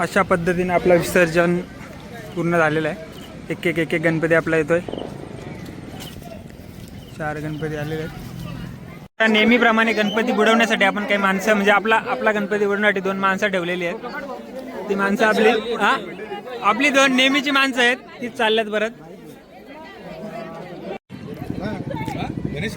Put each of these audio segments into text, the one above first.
अशा पद्धतीने आपलं विसर्जन पूर्ण झालेलं आहे. एक एक एक एक गणपती आपला येतोय. चार गणपती आलेले आहेत. आता नेहमीप्रमाणे गणपती बुडवण्यासाठी आपण काही माणसं म्हणजे आपला आपला गणपती बुडवण्यासाठी दोन माणसं ठेवलेली आहेत. ती माणसं आपली हा? आपली दोन नेहमीची माणसं आहेत. तीच चालल्यात परत. Ganesh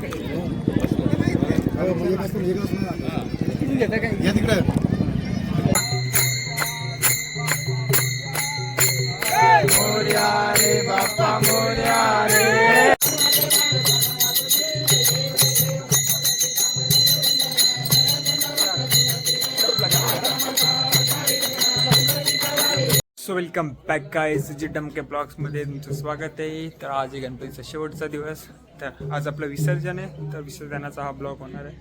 so welcome back guys जी डमके ब्लॉग्समध्ये तुमचं स्वागत आहे. तर आज आहे गणपतीचा शेवटचा दिवस. तर आज आपलं विसर्जन आहे. तर विसर्जनाचा हा ब्लॉग होणार आहे.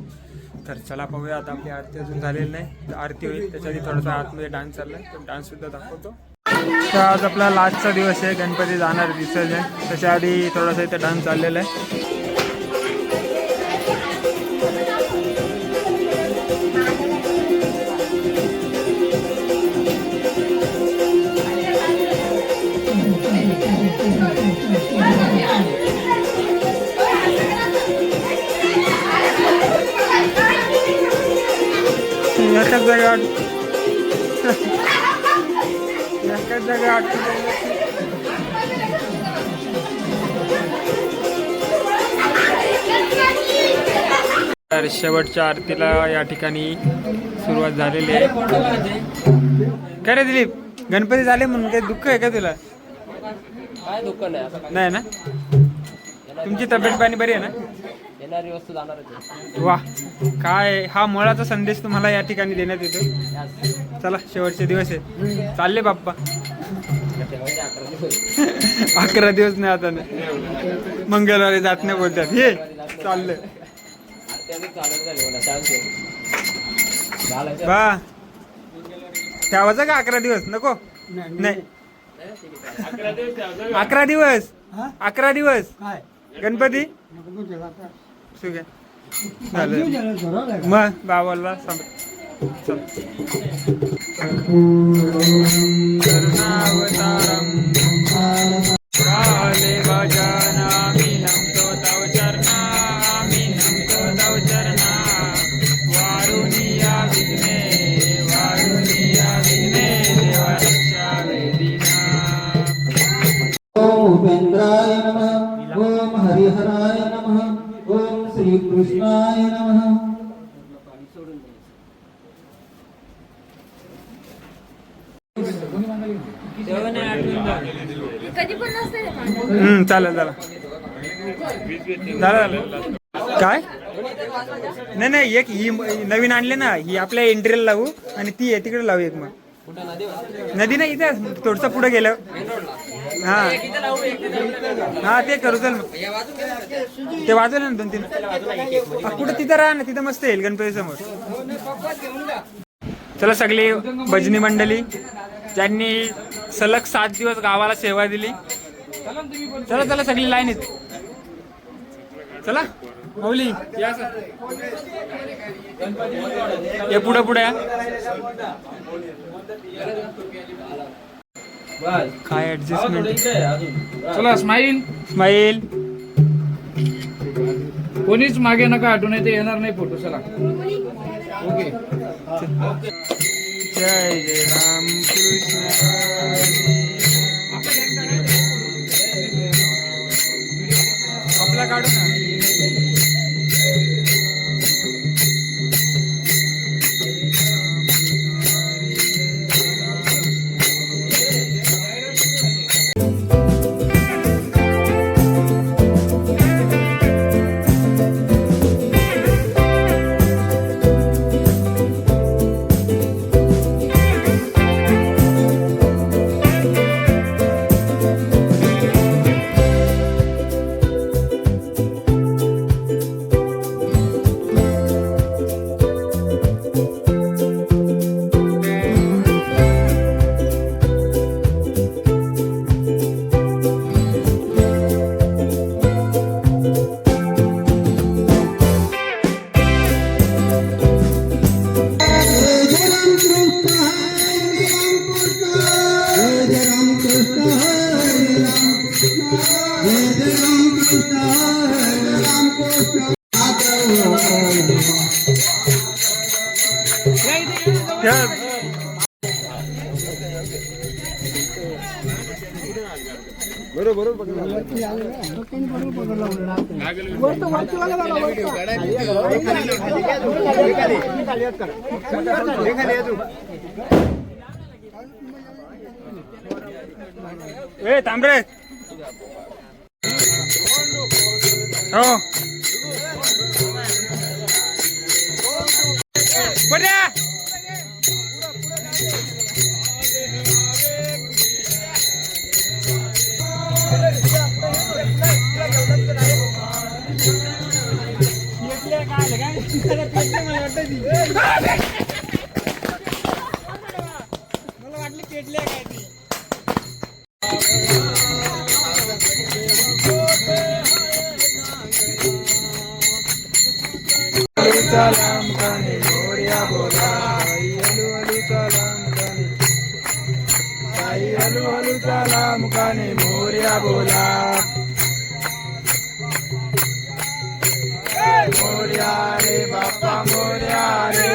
तर चला पाहूया. आता आपली आरती अजून झालेली नाही. तर आरती होईल. त्याच्या आधी थोडासा आतमध्ये डान्स चालला आहे तर डान्ससुद्धा दाखवतो. तर आज आपला लास्टचा दिवस आहे. गणपती जाणार विसर्जन. त्याच्या आधी थोडासा इथे डान्स चाललेला आहे. एकाच जागा एकाच जागा तर शेवटच्या आरतीला या ठिकाणी सुरुवात झालेली आहे. काय रे दिलीप? गणपती झाले म्हणून काही दुःख आहे का तुला? काय दुःख नाही आता काय नाही ना? तुमची तब्येत पाणी बरी आहे ना? येणारी वस्तू जाणारच वा काय हा मुळाचा संदेश तुम्हाला या ठिकाणी देण्यात येतो. चला शेवटचे दिवस आहे. चालले बाप्पा. अकरा दिवस नाही आता नाही. मंगळवारी जात नाही बोलतात. हे चाललं बा ठेवायचं का अकरा दिवस? नको? नाही अकरा दिवस अकरा दिवस. गणपती ठीक आहे चालेल. मग बाबाला सांग चल. श्रीकृष्णाय नमः। कधी पण नसते हम्म चालेल चला झालं काय? नाही नाही एक ही नवीन आणले ना ही आपल्या एंट्रीला लावू आणि ती आहे तिकडे लावू एक मग. नदी नाही इथे थोडस पुढे गेलं. हा. हा ते करू चल. मग ते वाजवलं ना दोन तीन. कुठं तिथं राहा ना तिथं मस्त येईल गणपती समोर. चला सगळी भजनी मंडळी ज्यांनी सलग सात दिवस गावाला सेवा दिली. चला चला सगळी लाईन येत चला मौली या सर हे पुढे पुढे या. काय ऍडजस्टमेंट चला स्माईल स्माईल कोणीच मागे नका हटून ते येणार नाही फोटो चला. ओके. जय जय राम कृष्ण बरोबर ए तांबरे 어. 버려! सलाम खाने मोरिया बोला आई अलू अलू सलाम काने आई अलू अलू सलाम खाने मोरिया बोला मोरिया रे बाप्पा मोर्या रे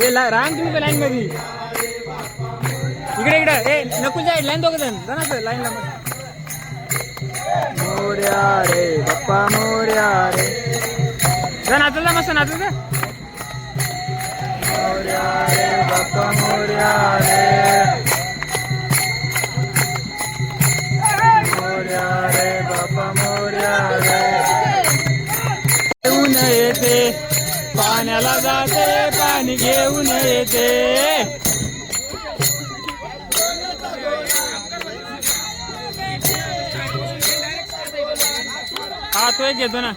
हे ला- रांग तुम्ही लाईन मध्ये. इकडे इकडे. ए नको जाय लाईन दोघ जण. जा ना लाईन लांब मोर्या रे बाप्पा मोर्या रे. जा नाचल जा मस्त नाचल जा. मोर्या रे बाप्पा मोर्या रे. मोर्या रे बाप्पा मोर्या रे. घेऊन येते पाण्याला जाते पाणी घेऊन येते हा तो एक घेतो ना.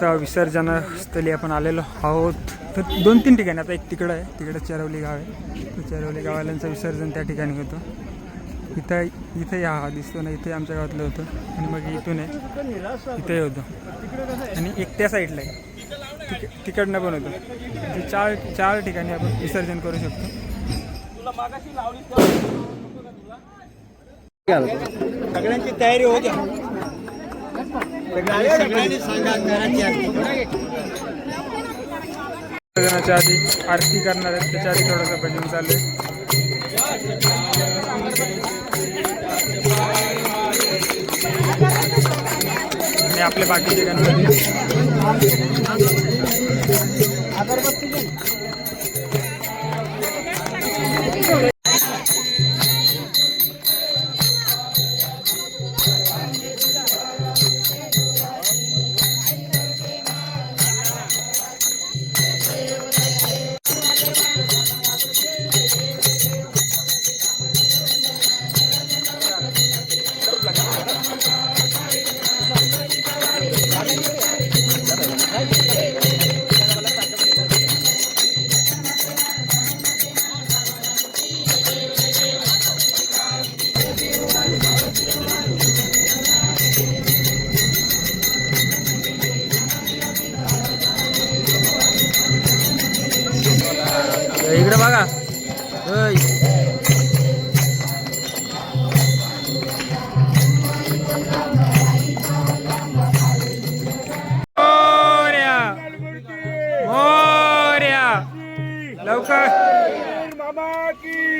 तर विसर्जनास्थळी आपण आलेलो आहोत. तर दोन तीन ठिकाणी. आता एक तिकडं आहे तिकडं चरवली गाव आहे. तर चरवली गावाल्यांचं विसर्जन त्या ठिकाणी होतं. इथं इथे हा दिसतो ना इथे आमच्या गावातलं होतं. आणि मग इथून आहे इथंही होतं. आणि एक त्या साईडला आहे. तिक तिकडनं पण होतं. ते चार चार ठिकाणी आपण विसर्जन करू शकतो. सगळ्यांची तयारी हो द्या. सगळ्यांनी सांगा विसर्जनाच्या आधी आरती करणार आहेत. त्याच्या आधी थोडंसं भजन चालू आहे. आणि आपले बाकीचे गणपती.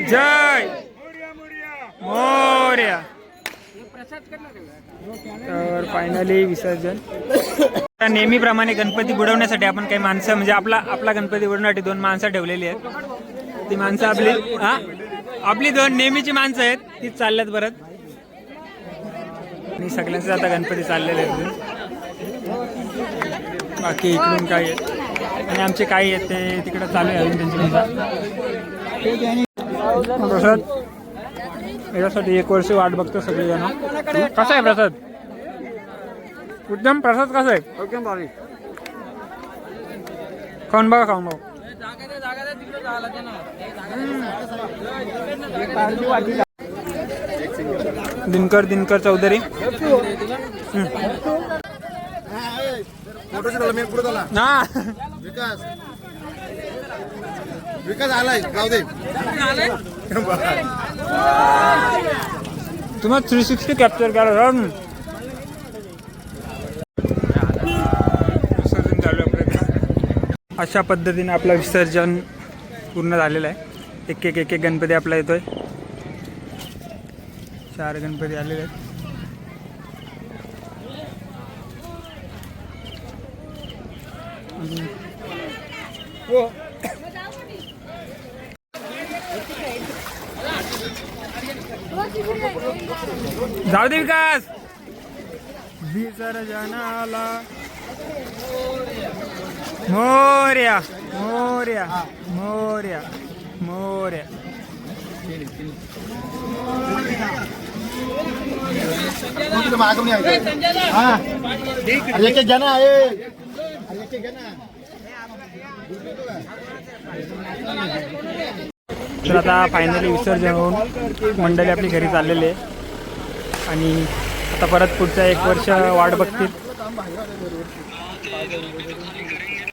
जय। मोर्या। तर फायनली विसर्जन. आता नेहमीप्रमाणे गणपती बुडवण्यासाठी आपण काही माणसं म्हणजे आपला आपला गणपती बुडवण्यासाठी दोन माणसं ठेवलेली आहेत. ती माणसं आपली हा? आपली दोन नेहमीची माणसं आहेत. तीच चालल्यात परत. आणि सगळ्यांचे आता गणपती चाललेले आहेत. बाकी इकडून काही आहेत. आणि आमचे काही आहेत ते तिकडे चालू आहे अजून त्यांची प्रसाद याच्यासाठी एक वर्ष वाट बघतो सगळेजण कसा आहे प्रसाद एकदम प्रसाद कसा आहे एकदम भारी खाऊन बघा खाऊन बघा दिनकर दिनकर चौधरी हा विकास आलाय जाऊ दे. तुम्हाला थ्री सिक्स्टी कॅप्चर करा राव विसर्जन चालू आपल्याकडे अशा पद्धतीने आपलं विसर्जन पूर्ण झालेलं आहे. एक एक एक एक गणपती आपला येतोय. चार गणपती आलेले आहेत. जाऊ दे विकास. विसर्जनाला. मोर्या मोर्या मोर्या मोर्या. अरे एक जण आहे एक एक जण तर आता फायनली विसर्जन होऊन मंडळी आपली घरी चाललेली आहे. आणि आता परत पुढच्या एक वर्ष वाट बघतील.